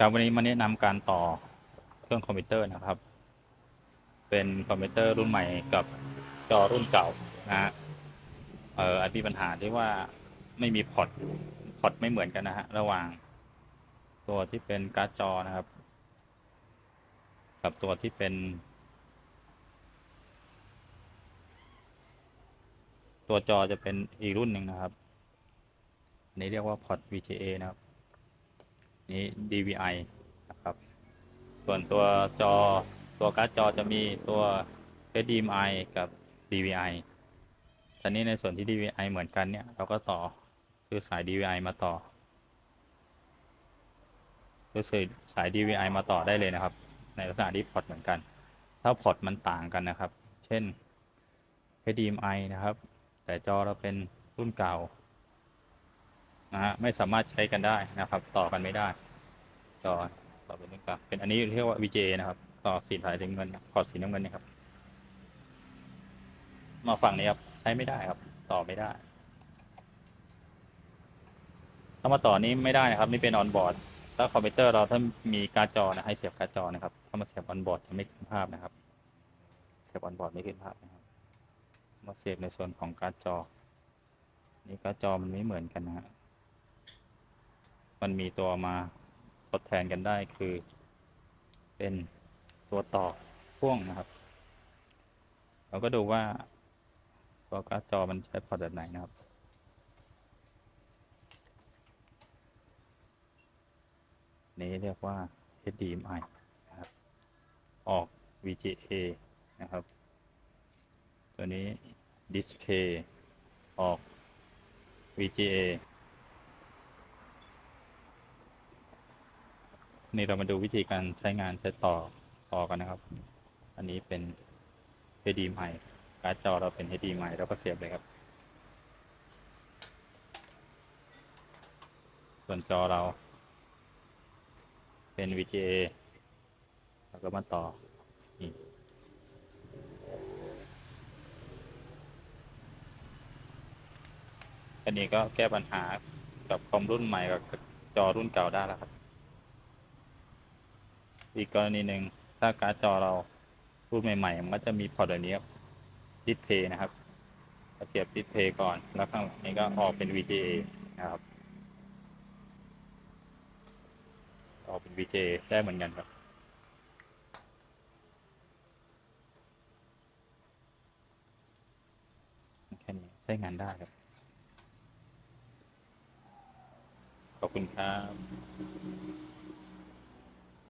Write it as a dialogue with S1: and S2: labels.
S1: ครับวันนี้มาแนะนำการต่อเครื่องคอมพิวเตอร์นะครับ เป็นคอมพิวเตอร์รุ่นใหม่กับจอรุ่นเก่านะฮะเอออาจมีปัญหาที่ว่าไม่มีพอร์ตพอร์ตไม่เหมือนกันนะฮะระหว่างตัวที่เป็นการ์ดจอนะครับ กับตัวที่เป็น ตัวจอจะเป็นอีกรุ่นหนึ่งนะครับอันนี้เรียกว่าพอร์ต VGA นะครับ นี้ DVI นะครับ ส่วนตัวจอตัวการ์ดจอจะมีตัว HDMI กับ DVI ทีนี้ในส่วนที่ DVI เหมือนกันเนี่ย เราก็ต่อคือสาย DVI มาต่อคือสาย DVI มาต่อได้เลยนะครับ ในลักษณะที่พอร์ตเหมือนกัน ถ้าพอร์ตมันต่างกันนะครับ เช่น HDMI นะครับ แต่จอเราเป็นรุ่นเก่า นะฮะไม่สามารถใช้กันได้นะครับ ต่อกันไม่ได้จอต่อเป็นรุ่นเก่าเป็นอันนี้เรียกว่า VGA นะครับ ต่อสีสายสีเงินพอร์ตสีน้ำเงินนะครับ มาฝั่งนี้ครับใช้ไม่ได้ครับ ต่อไม่ได้ถ้ามาต่อนี้ไม่ได้นะครับนี่เป็นออนบอร์ดถ้าคอมพิวเตอร์เราถ้ามีการ์ดจอนะให้เสียบการ์ดจอนะครับถ้ามาเสียบออนบอร์ดจะไม่ขึ้นภาพนะครับ เสียบออนบอร์ดไม่ขึ้นภาพนะครับ มาเสียบในส่วนของการ์ดจอ นี่การ์ดจอมันไม่เหมือนกันนะฮะ มันมีตัวมาทดแทนกันได้คือ เป็นตัวต่อพ่วงนะครับ เราก็ดูว่าตัวการ์ดจอมันใช้พอร์ตแบบไหนนะครับนี้เรียกว่า HDMI นะครับ ออก VGA นะครับ ตัวนี้ Display ออก VGA นี่เรามาดูวิธีการใช้งานใช้ต่อต่อกันนะครับ อันนี้เป็น HDMI การ์ดจอเราเป็น HDMI เราก็เสียบเลยครับ ส่วนจอเราเป็น VGA แล้วก็มาต่อนี่อันนี้ก็แก้ปัญหากับคอมรุ่นใหม่กับจอรุ่นเก่าได้แล้วครับ อีกกรณีหนึ่งถ้าการ์ดจอเรารุ่นใหม่ ๆ มันก็จะมีพอร์ตแบบนี้ครับดิสเพย์นะครับเสียบดิสเพย์ก่อน แล้วข้างหลังนี้ก็ออกเป็น VGA นะครับ ออกเป็น VGA ได้เหมือนกันครับแค่นี้ใช้งานได้ครับ ขอบคุณครับ